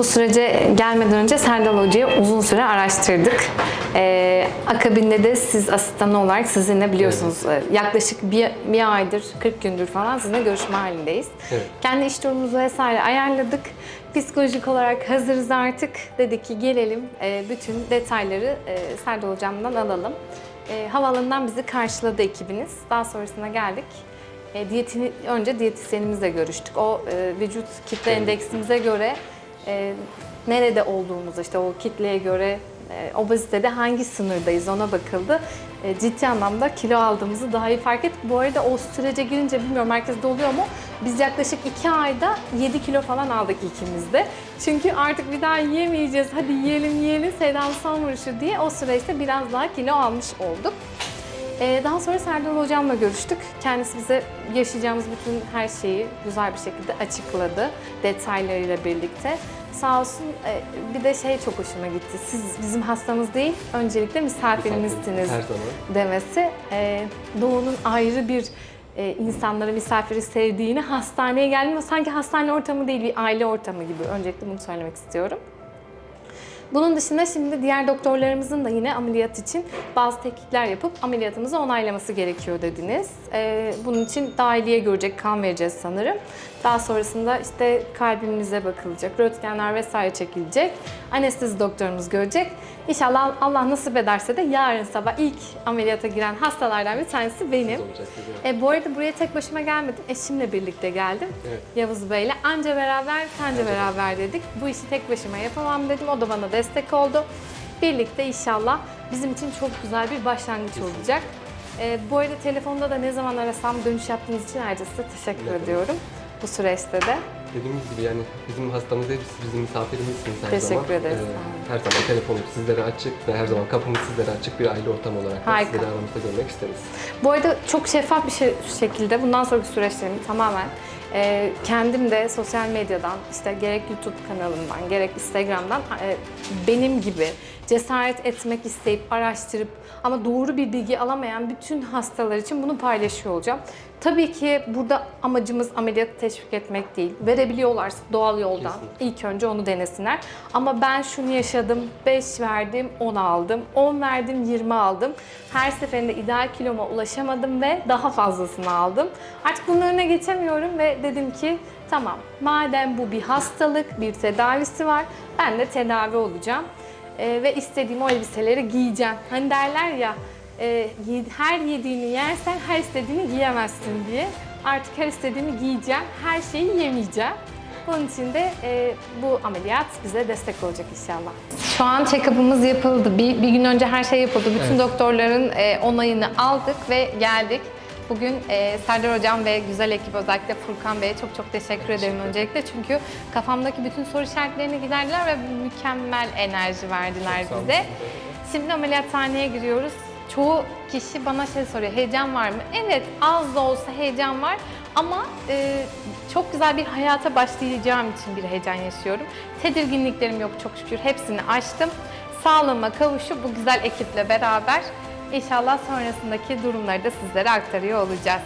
Bu sürece gelmeden önce Serdal Hoca'yı uzun süre araştırdık. Ee, akabinde de siz asistan olarak sizinle biliyorsunuz e, yaklaşık bir, bir aydır, 40 gündür falan sizinle görüşme halindeyiz. Evet. Kendi iş durumumuzu vesaire ayarladık. Psikolojik olarak hazırız artık. Dedik ki gelelim e, bütün detayları e, Serdal Hocam'dan alalım. E, havaalanından bizi karşıladı ekibiniz. Daha sonrasında geldik. E, diyetini, önce diyetisyenimizle görüştük. O e, vücut kitle endeksimize göre e, nerede olduğumuzu, işte o kitleye göre e, obezitede hangi sınırdayız ona bakıldı. E, ciddi anlamda kilo aldığımızı daha iyi fark ettik. Bu arada o sürece girince bilmiyorum herkeste oluyor mu? Biz yaklaşık 2 ayda 7 kilo falan aldık ikimiz de. Çünkü artık bir daha yemeyeceğiz, hadi yiyelim yiyelim Seda'nın son vuruşu diye o süreçte biraz daha kilo almış olduk. Ee, daha sonra Serdar Hocam'la görüştük. Kendisi bize yaşayacağımız bütün her şeyi güzel bir şekilde açıkladı detaylarıyla birlikte. Sağ olsun e, bir de şey çok hoşuma gitti. Siz bizim hastamız değil, öncelikle misafirimizsiniz Her zaman. demesi. Ee, Doğu'nun ayrı bir e, insanları, misafiri sevdiğini, hastaneye geldiğinde sanki hastane ortamı değil, bir aile ortamı gibi. Öncelikle bunu söylemek istiyorum. Bunun dışında şimdi diğer doktorlarımızın da yine ameliyat için bazı tetkikler yapıp ameliyatımızı onaylaması gerekiyor dediniz. Ee, bunun için dahiliye görecek kan vereceğiz sanırım. Daha sonrasında işte kalbimize bakılacak, röntgenler vesaire çekilecek. Anestezi doktorumuz görecek. İnşallah Allah nasip ederse de yarın sabah ilk ameliyata giren hastalardan bir tanesi benim. Dedi. E, bu arada buraya tek başıma gelmedim. Eşimle birlikte geldim. Evet. Yavuz Bey'le. Anca beraber, sence beraber dedik. Bu işi tek başıma yapamam dedim. O da bana destek oldu. Birlikte inşallah bizim için çok güzel bir başlangıç olacak. E, bu arada telefonda da ne zaman arasam dönüş yaptığınız için ayrıca size teşekkür demek. ediyorum. Bu süreçte de. Dediğimiz gibi yani bizim hastamız değil, siz bizim misafirimizsiniz her Teşekkür zaman. ederiz, Ee, sağ olun. her zaman telefonum sizlere açık ve her zaman kapımız sizlere açık bir aile ortamı olarak da Harika. sizleri aramızda görmek isteriz. Bu arada çok şeffaf bir şey, şekilde bundan sonraki süreçlerimi tamamen e, kendim de sosyal medyadan işte gerek YouTube kanalımdan gerek Instagram'dan e, benim gibi cesaret etmek isteyip araştırıp ama doğru bir bilgi alamayan bütün hastalar için bunu paylaşıyor olacağım. Tabii ki burada amacımız ameliyatı teşvik etmek değil. Verebiliyorlarsa doğal yoldan Kesinlikle. ilk önce onu denesinler. Ama ben şunu yaşadım, 5 verdim, 10 aldım, 10 verdim, 20 aldım. Her seferinde ideal kiloma ulaşamadım ve daha fazlasını aldım. Artık bunun önüne geçemiyorum ve dedim ki tamam madem bu bir hastalık, bir tedavisi var, ben de tedavi olacağım. Ee, ve istediğim o elbiseleri giyeceğim. Hani derler ya e, her yediğini yersen her istediğini giyemezsin diye. Artık her istediğimi giyeceğim, her şeyi yemeyeceğim. Bunun için de e, bu ameliyat bize destek olacak inşallah. Şu an check-up'ımız yapıldı. Bir, bir gün önce her şey yapıldı. Bütün Evet. doktorların e, onayını aldık ve geldik. Bugün e, Serdar Hocam ve güzel ekip özellikle Furkan Bey'e çok çok teşekkür ederim öncelikle. Çünkü kafamdaki bütün soru işaretlerini giderdiler ve mükemmel enerji verdiler olun. bize. Şimdi ameliyathaneye giriyoruz. Çoğu kişi bana şey soruyor, heyecan var mı? Evet, az da olsa heyecan var ama e, çok güzel bir hayata başlayacağım için bir heyecan yaşıyorum. Tedirginliklerim yok çok şükür, hepsini aştım. Sağlığıma kavuşup bu güzel ekiple beraber inşallah sonrasındaki durumları da sizlere aktarıyor olacağız.